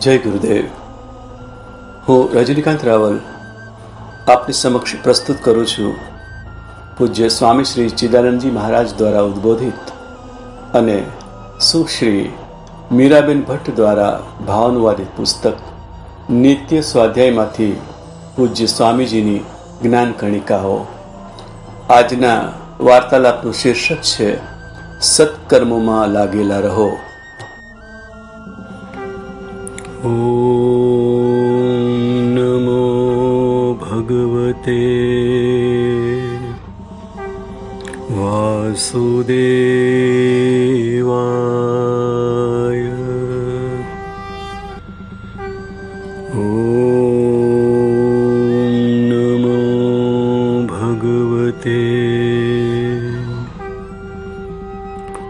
જય ગુરુદેવ. હું રજનીકાંત રાવલ આપની સમક્ષ પ્રસ્તુત કરું છું પૂજ્ય સ્વામી શ્રી ચિદાનંદજી મહારાજ દ્વારા ઉદ્બોધિત અને સુશ્રી મીરાબેન ભટ્ટ દ્વારા ભાવાનુવાદિત પુસ્તક નિત્ય સ્વાધ્યાયમાંથી પૂજ્ય સ્વામીજીની જ્ઞાન કણિકાઓ. આજના વાર્તાલાપનું શીર્ષક છે, સત્કર્મોમાં લાગેલા રહો. ते वासुदेवाय। ॐ नमो भगवते।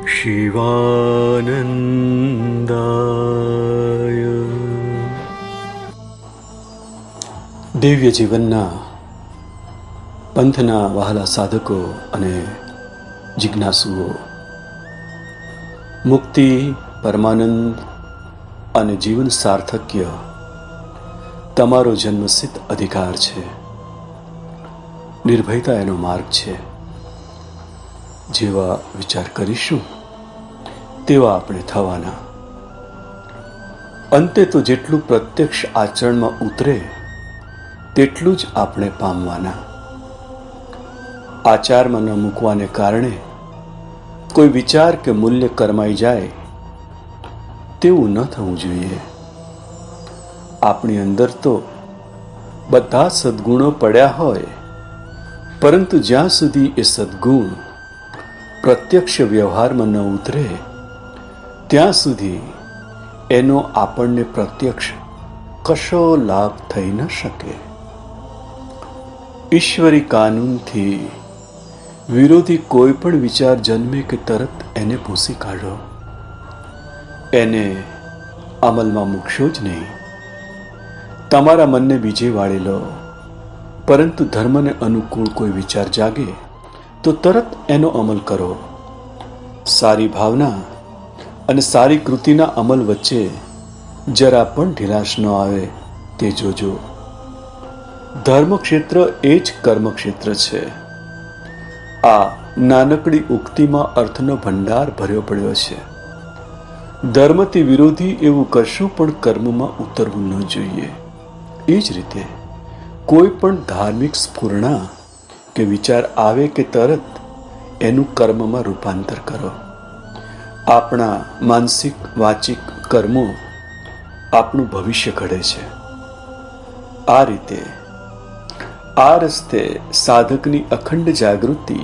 शिवानन्दय। देव्यजीवन्ना પંથના વહાલા સાધકો અને જિજ્ઞાસુઓ, મુક્તિ, પરમાનંદ અને જીવન સાર્થક્ય તમારો જન્મસિદ્ધ અધિકાર છે. નિર્ભયતા એનો માર્ગ છે. જેવા વિચાર કરીશું, તેવા આપણે થવાના. અંતે તો જેટલું પ્રત્યક્ષ આચરણમાં ઉતરે, તેટલું જ આપણે પામવાના. આચારમાં ન મૂકવાને કારણે કોઈ વિચાર કે મૂલ્ય કરમાઈ જાય, તેવું ન થવું જોઈએ. આપણી અંદર તો બધા સદગુણો પડ્યા હોય, પરંતુ જ્યાં સુધી એ સદગુણ પ્રત્યક્ષ વ્યવહારમાં ન ઉતરે, ત્યાં સુધી એનો આપણને પ્રત્યક્ષ કશો લાભ થઈ ન શકે. ઈશ્વરી કાનૂનથી વિરોધી કોઈ પણ વિચાર જન્મે કે તરત એને ભૂસી કાઢો. એને અમલમાં મૂકશો જ નહીં. તમારા મનને બીજે વાળી લો. પરંતુ ધર્મને અનુકૂળ કોઈ વિચાર જાગે, તો તરત એનો અમલ કરો. સારી ભાવના અને સારી કૃતિના અમલ વચ્ચે જરા પણ ઢીલાશ ન આવે, તે જોજો. ધર્મક્ષેત્ર એ જ કર્મક્ષેત્ર છે. આ નાનકડી ઉક્તિમાં અર્થનો ભંડાર ભર્યો પડ્યો છે. ધર્મથી વિરોધી એવું કશું પણ કર્મમાં ઉતરવું ન જોઈએ. એ જ રીતે કોઈ પણ ધાર્મિક સ્ફૂર્ણા કે વિચાર આવે કે તરત એનું કર્મમાં રૂપાંતર કરો. આપણા માનસિક, વાચિક કર્મો આપણું ભવિષ્ય ઘડે છે. આ રીતે આ રસ્તે સાધકની અખંડ જાગૃતિ,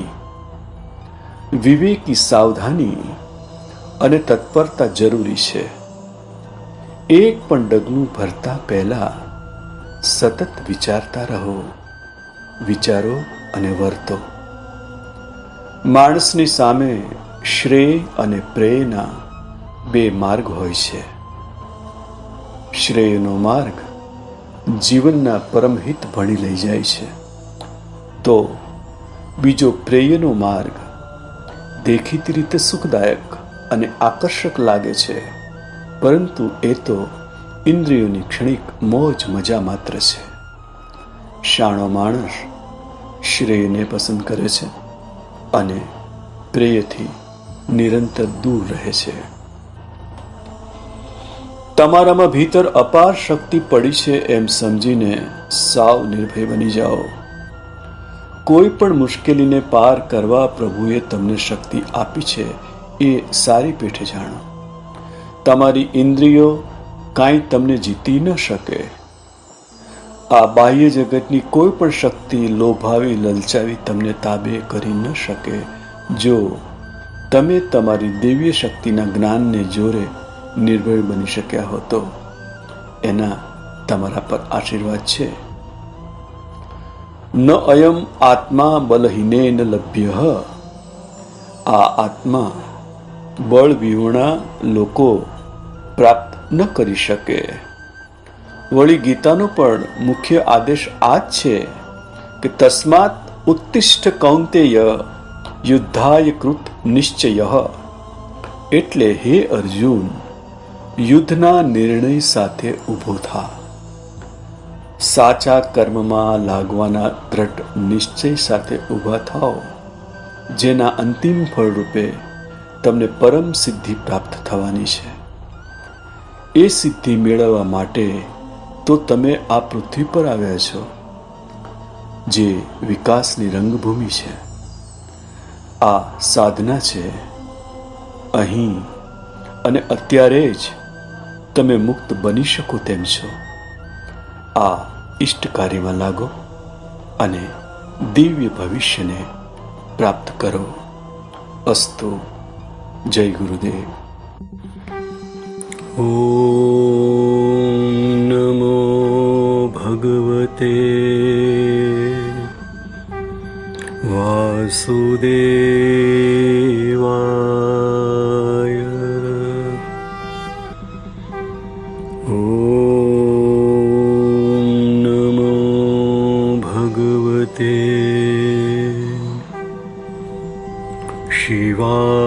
વિવેકી સાવધાની અને તત્પરતા જરૂરી છે. એક પણ ડગલું ભરતા પહેલા સતત વિચારતા રહો, વિચારો અને વર્તો. માણસની સામે શ્રેય અને પ્રેયના બે માર્ગ હોય છે. શ્રેયનો માર્ગ જીવનના પરમહિત ભણી લઈ જાય છે. તો બીજો પ્રેયનો માર્ગ દેખીતી રીતે સુખદાયક અને આકર્ષક લાગે છે, પરંતુ એ તો ઇન્દ્રિયોની ક્ષણિક મોજ મજા માત્ર છે. શાણો માણસ શ્રેયને પસંદ કરે છે અને પ્રેયથી નિરંતર દૂર રહે છે. તમારામાં ભીતર અપાર શક્તિ પડી છે એમ સમજીને સાવ નિર્ભય બની જાઓ. કોઈ પણ મુશ્કેલીને પાર કરવા પ્રભુએ તમને શક્તિ આપી છે એ સારી પેઠે જાણો. તમારી ઇન્દ્રિયો કાંઈ તમને જીતી ન શકે. આ બાહ્ય જગતની કોઈ પણ શક્તિ લોભાવી લલચાવી તમને તાબે કરી ન શકે. જો તમે તમારી દિવ્ય શક્તિના જ્ઞાનને જોરે નિર્ભય બની શક્યા હો તો એના તમારા પર આશીર્વાદ છે. ન અયમ આત્મા બલહીને ન લભ્ય. આ આત્મા બળ વિહોણા લોકો પ્રાપ્ત ન કરી શકે. વળી ગીતાનો પણ મુખ્ય આદેશ આ જ છે કે તસ્માત ઉત્તિષ્ઠ કૌંતેય યુદ્ધાય કૃત નિશ્ચય. એટલે હે અર્જુન યુદ્ધના નિર્ણય સાથે ઊભો થા. સાચા કર્મમાં લાગવાના દ્રઢ નિશ્ચય સાથે ઊભા થાઓ, જેના અંતિમ ફળ રૂપે તમને પરમ સિદ્ધિ પ્રાપ્ત થવાની છે. એ સિદ્ધિ મેળવવા માટે તો તમે આ પૃથ્વી પર આવ્યા છો, જે વિકાસની રંગભૂમિ છે. આ સાધના છે અહીં અને અત્યારે જ તમે મુક્ત બની શકો તેમ છો. આ ઈષ્ટ કાર્યમાં લાગો અને દિવ્ય ભવિષ્યને પ્રાપ્ત કરો. અસ્તુ. જય ગુરુદેવ. ઓ નમો ભગવતે વાસુદેવ ते शिवानन्दाय।